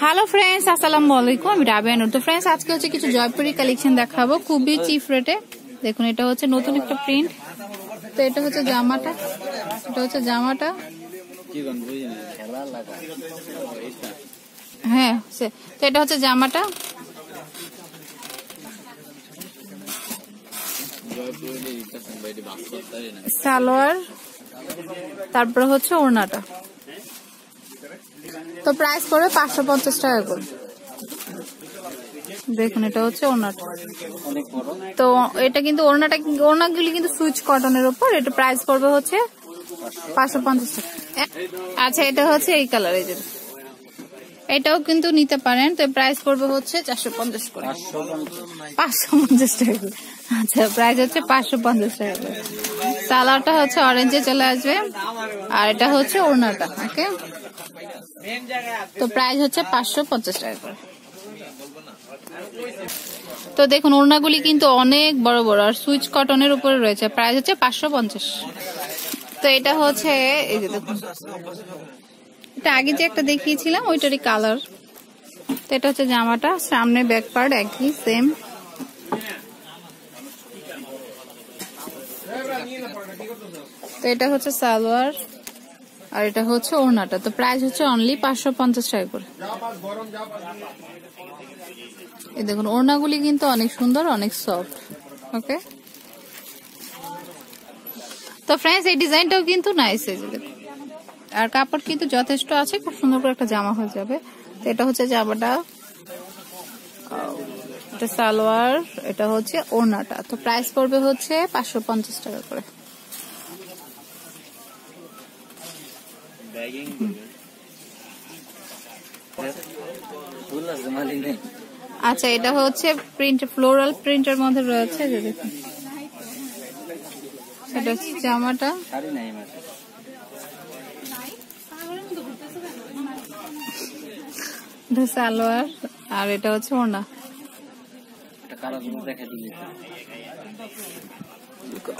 Hello friends আসসালামু আলাইকুম আমি রাবিয়া তো ফ্রেন্ডস আজকে হচ্ছে কিছু জয়পুরি কালেকশন দেখাবো। খুবই চিপ রেটে দেখুন, এটা হচ্ছে নতুন একটা প্রিন্ট তো এটা হচ্ছে জামাটা। এটা হচ্ছে জামাটা। হ্যাঁ তো এটা হচ্ছে জামাটা। সালোয়ার। তারপরে হচ্ছে ওড়নাটা। তো প্রাইস পড়বে পাঁচশো পঞ্চাশ টাকা করে। দেখুন, এটা হচ্ছে ওড়নাটা। তো এটা কিন্তু ওড়নাটা, ওড়নাগুলি কিন্তু সুইচ কটনের উপর এটা প্রাইস পড়বে হচ্ছে পাঁচশো পঞ্চাশ টাকা। আচ্ছা এটা হচ্ছে এই কালার এই এটাও কিন্তু নিতে পারেন, তো প্রাইস পড়বে হচ্ছে চারশো পঞ্চাশ করে। পাঁচশো পঞ্চাশ টাকা আচ্ছা প্রাইস হচ্ছে পাঁচশো পঞ্চাশ টাকা করে। হচ্ছে অরেঞ্জে চলে আসবে, আর এটা হচ্ছে ওড়নাটা ওকে তো প্রাইস হচ্ছে পাঁচশো পঞ্চাশ টাকা করে। তো দেখুন ওড়নাগুলি কিন্তু অনেক বড় বড় আর সুইচ কটনের উপরে রয়েছে। প্রাইস হচ্ছে পাঁচশো পঞ্চাশ। তো এটা হচ্ছে এই যে দেখুন। এটা আগে যে একটা দেখিয়েছিলাম ওইটারই কালার তো এটা হচ্ছে জামাটা সামনে ব্যাক পার্ট একই সেম তো এটা হচ্ছে সালোয়ার। আর এটা হচ্ছে ওড়নাটা। তো প্রাইস হচ্ছে অনলি পাঁচশো পঞ্চাশ টাকা করে। এই দেখুন, ওড়নাগুলি কিন্তু অনেক সুন্দর, অনেক সফট ওকে তো ফ্রেন্ডস এই ডিজাইনটাও কিন্তু নাইস এই আর কাপড় কিন্তু যথেষ্ট আছে, খুব সুন্দর করে একটা জামা হয়ে যাবে। তো এটা হচ্ছে জামাটা। এটা সালোয়ার, এটা হচ্ছে ওড়নাটা। তো প্রাইস পড়বে হচ্ছে পাঁচশো পঞ্চাশ টাকা করে। আচ্ছা এটা হচ্ছে প্রিন্ট ফ্লোরাল প্রিন্টের মধ্যে রয়েছে যে দেখুন। এটা হচ্ছে জামাটা। সালোয়ার আর এটা হচ্ছে ওড়না।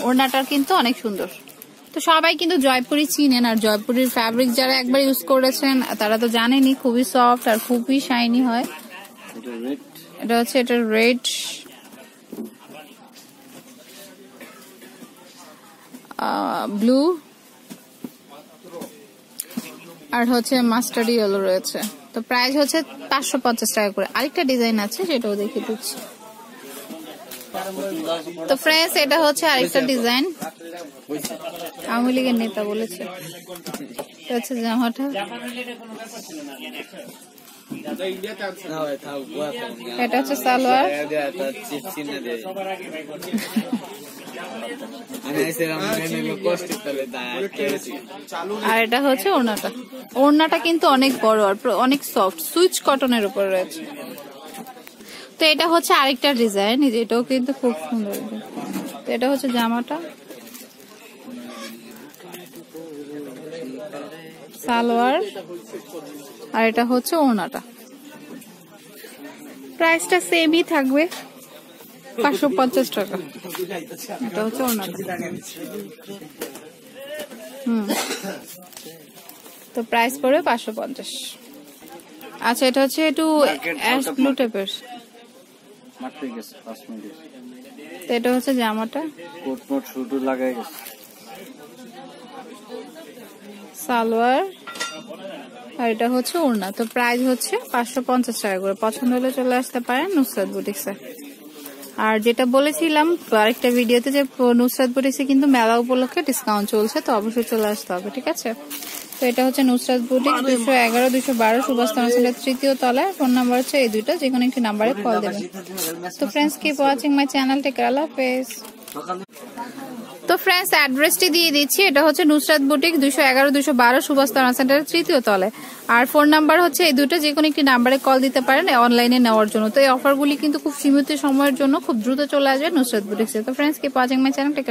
ওড়নাটা কিন্তু অনেক সুন্দর। তো সবাই কিন্তু জয়পুরি চিনেন আর জয়পুরির ফ্যাব্রিক যারা একবার ইউজ করেছেন, তারা তো জানেনি খুবই সফট আর খুবই শাইনি হয়। এটা হচ্ছে, এটা রেড ব্লু আর হচ্ছে মাস্টার্ড ইয়েলো রয়েছে। তো প্রাইস হচ্ছে পাঁচশো পঞ্চাশ টাকা করে। আরেকটা ডিজাইন আছে, সেটাও দেখিয়ে দিচ্ছি। তো ফ্রেন্ডস এটা হচ্ছে আরেকটা ডিজাইন আওয়ামী লীগের নেতা বলেছে। হচ্ছে জামাটা এটা হচ্ছে সালোয়ার। আর এটা হচ্ছে ওড়নাটা। ওড়নাটা কিন্তু অনেক বড় আর অনেক সফট সুইচ কটনের উপর রয়েছে। তো এটা হচ্ছে আরেকটা ডিজাইন। এটাও কিন্তু খুব সুন্দর। তো এটা হচ্ছে জামাটা। সালোয়ার আর এটা হচ্ছে ওনাটা প্রাইসটা সেমই থাকবে পাঁচশো পঞ্চাশ টাকা। এটা হচ্ছে হুম। তো প্রাইস পড়বে পাঁচশো পঞ্চাশ। আচ্ছা এটা হচ্ছে একটু অ্যাশ ব্লু টাইপের এটা হচ্ছে জামাটা। কোট মোট শুটু লাগাই গেছে। সালোয়ার, আর এটা হচ্ছে ওড়না। তো প্রাইস হচ্ছে পাঁচশো পঞ্চাশ টাকা করে। পছন্দ হলে চলে আসতে পারেন নুসরাত বুটিক্সে। আর যেটা বলেছিলাম, আরেকটা ভিডিওতে যে নুসরাত বুটিক্সে কিন্তু মেলা উপলক্ষে ডিসকাউন্ট চলছে, তো অবশ্যই চলে আসতে হবে, ঠিক আছে? তো এটা হচ্ছে নুসরাত বুটিক্স, দুশো এগারো, দুশো বারো, সুভাষ তৃতীয় তলায়। ফোন নাম্বার হচ্ছে এই দুইটা, যে কোনো একটি নাম্বারে কল দেবেন। তো friends keep watching my channel tech আল্লাহ তো ফ্রেন্ডস অ্যাড্রেসটি দিয়ে দিচ্ছি। এটা হচ্ছে নুসরাত বুটিক দুশো এগারো দুশো বারো সুভাষ তারা সেন্টারের তৃতীয় তলে। আর ফোন নাম্বার হচ্ছে এই দুটো যে কোনো একটি নাম্বারে কল দিতে পারেন অনলাইনে নেওয়ার জন্য। তো এই অফারগুলি কিন্তু খুব সীমিত সময়ের জন্য খুব দ্রুত চলে আসবে নুসরাত বুটিক্সে তো ফ্রেন্ডস কি পাওয়া যায় মাই চ্যানেল টেক।